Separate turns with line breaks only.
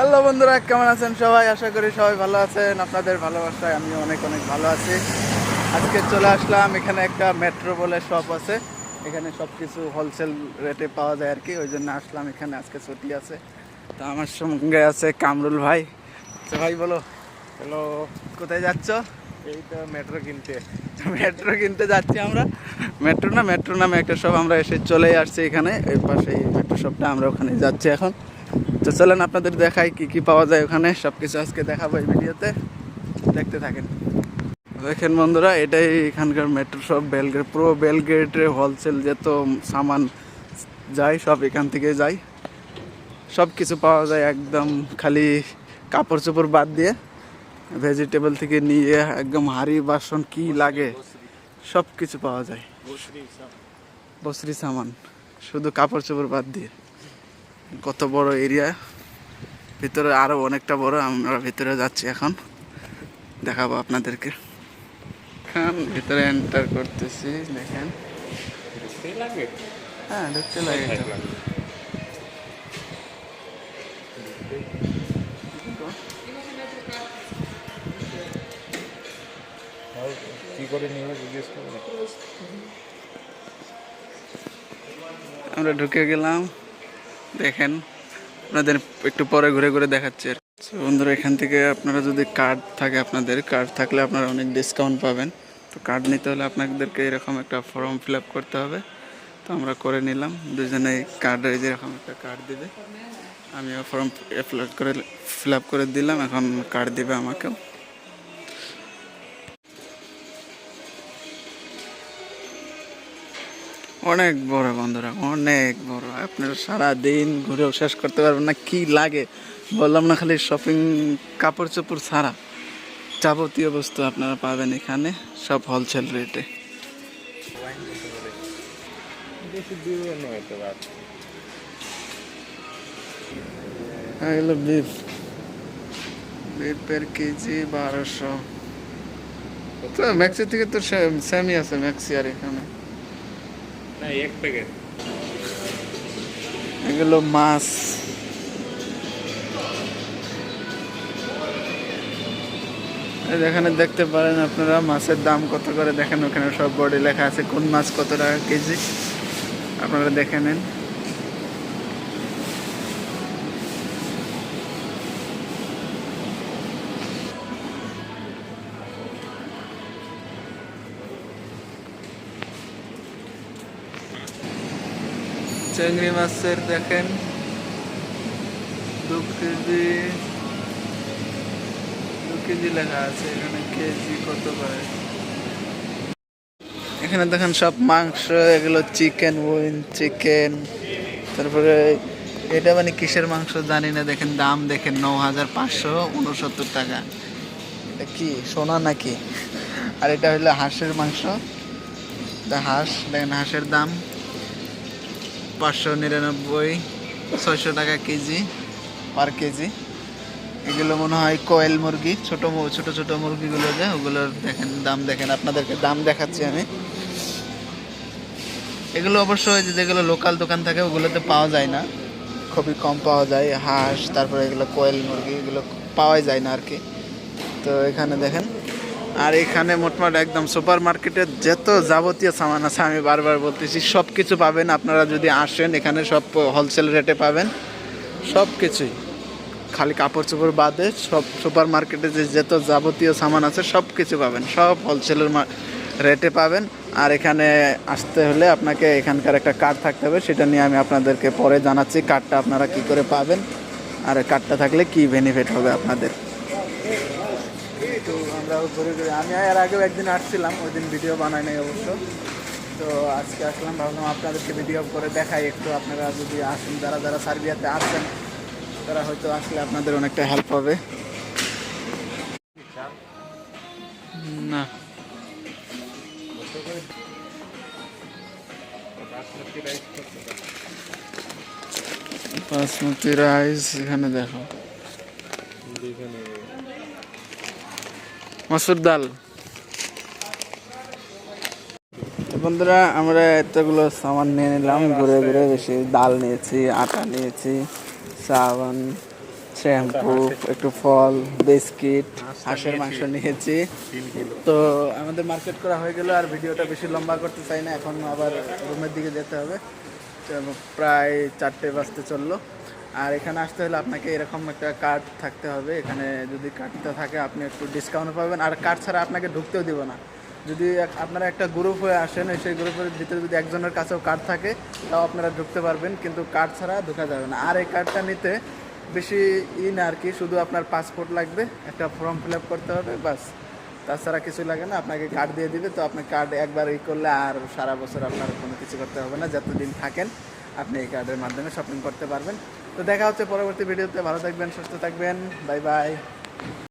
Hello বন্ধুরা কেমন আছেন সবাই? আশা করি সবাই ভালো আছেন। আপনাদের ভালোবাসায় আমি অনেক অনেক ভালো আছি। আজকে চলে আসলাম এখানে একটা মেট্রো বলে শপ আছে। এখানে সব কিছু হোলসেল রেটে পাওয়া যায় আর কি ওই জন্য আসলাম এখানে আজকে ছুটি আছে। তো আমার সঙ্গে আছে কামরুল ভাই। তো ভাই বলো।
হ্যালো।
কোথায় যাচ্ছ?
এই তো মেট্রো কিনতে।
মেট্রো কিনতে যাচ্ছি আমরা। মেট্রো না মেট্রো নামে একটা শপ আমরা এসে চলেই আসছি এখানে। এই পাশে এই মেট্রো শপটা আমরা ওখানে যাচ্ছি এখন। তো চলেন আপনাদের দেখাই কি কি পাওয়া যায় ওখানে। সব কিছু আজকে দেখাবো এই ভিডিওতে। দেখতে থাকেন। দেখেন বন্ধুরা এটাই এখানকার মেট্রো শপ বেলগেট পুরো বেলগেটে হোলসেল যেত সামান যায় সব এখান থেকে যায়। সব কিছু পাওয়া যায় একদম খালি কাপড় চোপড় বাদ দিয়ে। ভেজিটেবল থেকে নিয়ে একদম হাড়ি বাসন কি লাগে সব কিছু পাওয়া যায়। বসরি সামান শুধু কাপড় চোপড় বাদ দিয়ে। কত বড় এরিয়া। ভিতরে আরও অনেকটা বড়, আমরা ভিতরে যাচ্ছি এখন। দেখাবো আপনাদেরকে। এখন ভিতরে এন্টার করতেছি, দেখেন। হ্যাঁ ঢুকতে লাগে আমরা ঢুকে গেলাম। দেখেন, আপনাদের একটু পরে ঘুরে ঘুরে দেখাচ্ছি কি। বন্ধুরা, এখান থেকে আপনারা যদি কার্ড থাকে আপনাদের কার্ড থাকলে আপনারা অনেক ডিসকাউন্ট পাবেন। তো কার্ড নিতে হলে আপনাদেরকে এরকম একটা ফর্ম ফিল করতে হবে। তো আমরা করে নিলাম। দুজনে কার্ডের যেরকম একটা কার্ড দিবে। আমিও ফর্ম অ্যাপ্লাই করে ফিল করে দিলাম। এখন কার্ড দিবে আমাকেও। অনেক বড় বন্ধুরা, অনেক বড়। আপনারা সারা দিন ঘুরেও শেষ করতে পারবেন না, কি লাগে? বললাম না খালি শপিং কাপড় চোপড় ছাড়া। যাবতীয় বস্তু আপনারা পাবেন এখানে, সব হোলসেল রেটে বিফ বিফের কেজি বারোশো। ম্যাক্সি থেকে তো সেমই আছে ম্যাক্সি আর এখানে।
এক প্যাকেট
এগুলো মাছ। এখানে দেখতে পারেন আপনারা, মাছের দাম কত করে? দেখেন ওখানে সব বোর্ডে লেখা আছে। কোন মাছ কত টাকা কেজি? আপনারা দেখে নেন। চিংড়ি মাছের দেখেন। দু কেজি দু কেজি লেখা আছে, এখানে কেজি কত করে? এখানে দেখেন সব মাংস, এগুলো চিকেন উইন চিকেন। তারপরে, এটা মানে কিসের মাংস জানি না, দেখেন দাম দেখেন ন হাজার পাঁচশো উনসত্তর টাকা। এটা কি, সোনা নাকি? আর এটা হলো হাঁসের মাংস। হাঁস, দেখেন হাঁসের দাম। পাঁচশো নিরানব্বই, ছয়শো টাকা কেজি, পার কেজি। এগুলো মনে হয় কোয়েল মুরগি, ছোট ছোট ছোট মুরগিগুলো যে, ওগুলোর দেখেন, দাম দেখেন, আপনাদেরকে দাম দেখাচ্ছি আমি। এগুলো অবশ্যই যেগুলো লোকাল দোকান থাকে, ওগুলোতে পাওয়া যায় না। খুবই কম পাওয়া যায়, হাঁস, তারপরে এগুলো কোয়েল মুরগি, এগুলো পাওয়াই যায় না আর কি। তো এখানে দেখেন আর এখানে মোটমাট একদম সুপার মার্কেটের যত যাবতীয় সামান আছে, আমি বারবার বলতেছি সব কিছু পাবেন। আপনারা যদি আসেন, এখানে সব হোলসেল রেটে পাবেন। সব কিছুই খালি কাপড় চোপড় বাদে সব সুপার মার্কেটে যে যত যাবতীয় সামান আছে সব কিছু পাবেন সব হোলসেলের রেটে পাবেন। আর এখানে আসতে হলে আপনাকে এখানকার একটা কার্ড থাকতে হবে। সেটা নিয়ে আমি আপনাদেরকে পরে জানাচ্ছি কার্ডটা আপনারা কি করে পাবেন। আর কার্ডটা থাকলে কি বেনিফিট হবে আপনাদের? তো আমরা ঘুরে ঘুরে আমি এর আগেও একদিন আসছিলাম ওই দিন ভিডিও বানাই নাই অবশ্য। তো আজকে আসলাম ভাবলাম আপনাদেরকে ভিডিও করে দেখাই একটু আপনারা যদি আসেন যারা যারা সার্বিয়াতে আসছেন তারা হয়তো আসলে আপনাদের অনেকটা হেল্প হবে। না।
বাসমতি রাইস
এখানে দেখো।
যেখানে
মসুর ডাল। বন্ধুরা, আমরা এতগুলো সামান নিয়ে নিলাম, ঘুরে ঘুরে বেশি ডাল নিয়েছি, আটা নিয়েছি, সাবান, শ্যাম্পু, একটু ফল, বিস্কিট, হাঁসের মাংস নিয়েছি। তো আমাদের মার্কেট করা হয়ে গেল আর ভিডিওটা বেশি লম্বা করতে চাই না, এখন আবার রুমের দিকে যেতে হবে। প্রায় চারটে বাজতে চলল। আর এখানে আসতে হলে আপনাকে এরকম একটা কার্ড থাকতে হবে। এখানে যদি কার্ডটা থাকে, আপনি একটু ডিসকাউন্ট পাবেন। আর কার্ড ছাড়া আপনাকে ঢুকতেও দিব না। যদি আপনারা একটা গ্রুপ হয়ে আসেন সেই গ্রুপের ভিতরে যদি একজনের কাছেও কার্ড থাকে, তাও আপনারা ঢুকতে পারবেন। কিন্তু কার্ড ছাড়া ঢোকা যাবে না। আর এই কার্ডটা নিতে বেশি ই না আর কি, শুধু আপনার পাসপোর্ট লাগবে, একটা ফর্ম ফিল আপ করতে হবে বাস তাছাড়া কিছু লাগে না, আপনাকে কার্ড দিয়ে দিবে। তো আপনি কার্ড একবার ই করলে আর সারা বছর আপনার কোনো কিছু করতে হবে না। যতদিন থাকেন, আপনি এই কার্ডের মাধ্যমে শপিং করতে পারবেন। তো দেখা হচ্ছে পরবর্তী ভিডিওতে ভালো থাকবেন সুস্থ থাকবেন বাই বাই